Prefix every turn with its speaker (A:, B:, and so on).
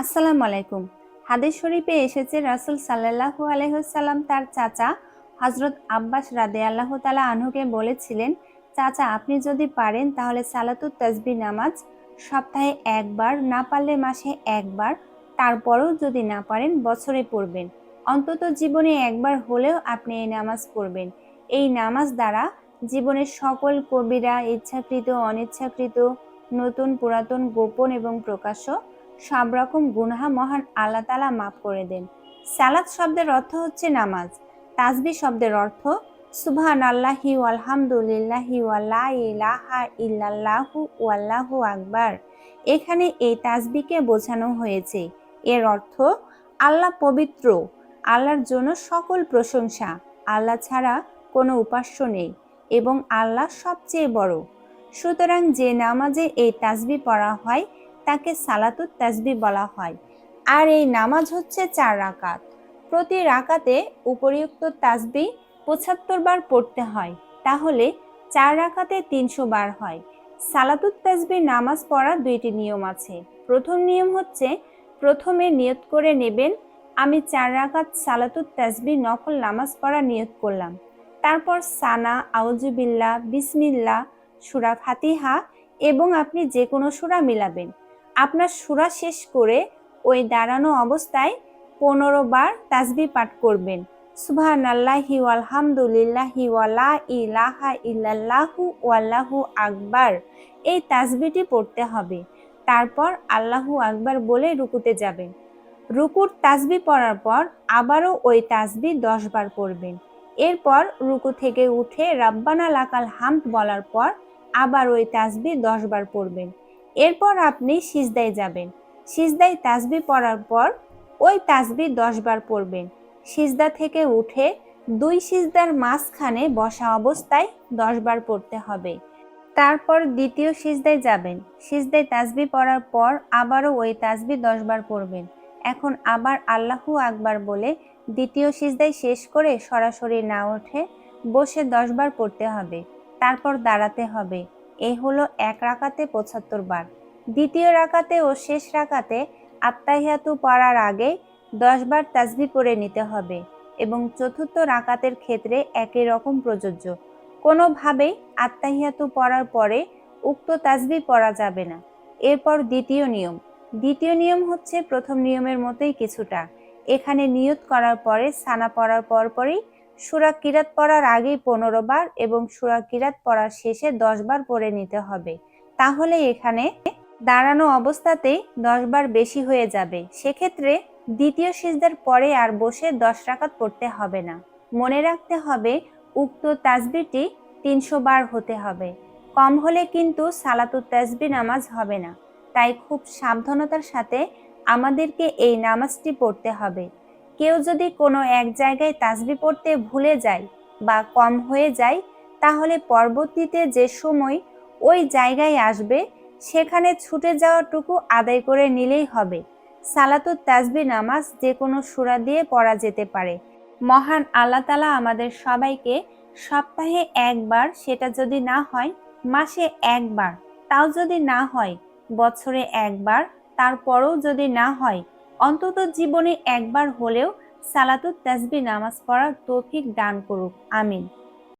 A: আসসালামু আলাইকুম। হাদিস শরীফে এসেছে, রাসুল সাল্লাল্লাহু আলাইহি তার চাচা হজরত আব্বাস রাদে আল্লাহ তালা আনহুকে বলেছিলেন, চাচা, আপনি যদি পারেন তাহলে সালাতুত তাসবি নামাজ সপ্তাহে একবার, না পারলে মাসে একবার, তারপরেও যদি না পারেন বছরে পড়বেন। অন্তত জীবনে একবার হলেও আপনি এই নামাজ পড়বেন। এই নামাজ দ্বারা জীবনের সকল কবিরা ইচ্ছাকৃত, অনিচ্ছাকৃত, নতুন, পুরাতন, গোপন এবং প্রকাশ্য সব রকম গুনহা মহান আল্লাহ তালা মাফ করে দেন। সালাদ শব্দের অর্থ হচ্ছে নামাজ। তাজবি শব্দের অর্থ সুবহান আল্লাহি আলহামদুলিল্লাহি ওয়াল্লা ইলাহা ইল্লাল্লাহু ওয়াল্লাহু আকবার। এখানে এই তাজবিকে বোঝানো হয়েছে। এর অর্থ, আল্লাহ পবিত্র, আল্লাহর জন্য সকল প্রশংসা, আল্লাহ ছাড়া কোনো উপাস্য নেই এবং আল্লাহ সবচেয়ে বড়। সুতরাং যে নামাজে এই তাজবি পড়া হয় তাকে সালাতুত তাজবি বলা হয়। আর এই নামাজ হচ্ছে চার রাকাত। প্রতি রাকাতে উপরিউক্ত তাজবি পঁচাত্তর বার পড়তে হয়। তাহলে চার রাকাতে তিনশো বার হয়। সালাতুত তাজবি নামাজ পড়ার দুইটি নিয়ম আছে। প্রথম নিয়ম হচ্ছে, প্রথমে নিয়ত করে নেবেন, আমি চার রাকাত সালাতুত তাজবি নফল নামাজ পড়া নিয়ত করলাম। তারপর সানা আউজুবিল্লা বিসমিল্লা সুরা ফাতিহা এবং আপনি যে কোনো সুরা মিলাবেন। আপনার সুরা শেষ করে ওই দাঁড়ানো অবস্থায় পনেরো বার তাজবি পাঠ করবেন। সুবহান আল্লাহি আলহামদুলিল্লাহি ওয়ালা ইলাহা ইল্লাল্লাহু ওয়াল্লাহু আকবার। এই তাজবিটি পড়তে হবে। তারপর আল্লাহু আকবার বলে রুকুতে যাবেন। রুকুর তাজবি পড়ার পর আবারও ওই তাজবি দশ বার পড়বেন। এরপর রুকু থেকে উঠে রাব্বানা লাকাল হামদ বলার পর আবার ওই তাজবি দশ বার পড়বেন। এরপর আপনি সিজদায় যাবেন। সিজদায় তাজবি পড়ার পর ওই তাজবি দশ বার পড়বেন। সিজদা থেকে উঠে দুই সিজদার মাঝখানে বসা অবস্থায় দশ বার পড়তে হবে। তারপর দ্বিতীয় সিজদায় যাবেন। সিজদায় তাজবি পড়ার পর আবারও ওই তাজবি দশ বার পড়বেন। এখন আবার আল্লাহু আকবার বলে দ্বিতীয় সিজদায় শেষ করে সরাসরি না উঠে বসে দশবার পড়তে হবে। তারপর দাঁড়াতে হবে। এই হলো এক রাকাতে পঁচাত্তর বার। দ্বিতীয় রাকাতে ও শেষ রাকাতে আত্মাহিয়াতু পড়ার আগে দশবার তাজবি পড়ে নিতে হবে এবং চতুর্থ রাকাতের ক্ষেত্রে একই রকম প্রযোজ্য। কোনোভাবেই আত্মাহিয়াতু পড়ার পরে উক্ত তাজবি পড়া যাবে না। এরপর দ্বিতীয় নিয়ম। দ্বিতীয় নিয়ম হচ্ছে প্রথম নিয়মের মতোই কিছুটা। এখানে নিয়ত করার পরে সানা পড়ার পরপরই সুরা কিরাত পড়ার আগেই পনেরো বার এবং সুরা কিরাত পড়ার শেষে দশ বার পড়ে নিতে হবে। তাহলে এখানে দাঁড়ানো অবস্থাতেই দশ বার বেশি হয়ে যাবে। সেক্ষেত্রে দ্বিতীয় সিজদার পরে আর বসে দশ রাকাত পড়তে হবে না। মনে রাখতে হবে উক্ত তাজবিটি তিনশো বার হতে হবে। কম হলে কিন্তু সালাতু তাজবি নামাজ হবে না। তাই খুব সাবধানতার সাথে আমাদেরকে এই নামাজটি পড়তে হবে। কেউ যদি কোনো এক জায়গায় তাসবি পড়তে ভুলে যায় বা কম হয়ে যায়, তাহলে পরবর্তীতে যে সময় ওই জায়গায় আসবে, সেখানে ছুটে যাওয়াটুকু আদায় করে নিলেই হবে। সালাতুত তাসবি নামাজ যে কোনো সুরা দিয়ে পড়া যেতে পারে। মহান আল্লাহ তালা আমাদের সবাইকে সপ্তাহে একবার সেটা যদি না হয়, মাসে একবার। তাও যদি না হয়, বছরে একবার। তারপরেও যদি না হয় অন্তত জীবনে একবার হলেও সালাতুত তাসবি নামাজ পড়ার তৌফিক দান করুক। আমিন।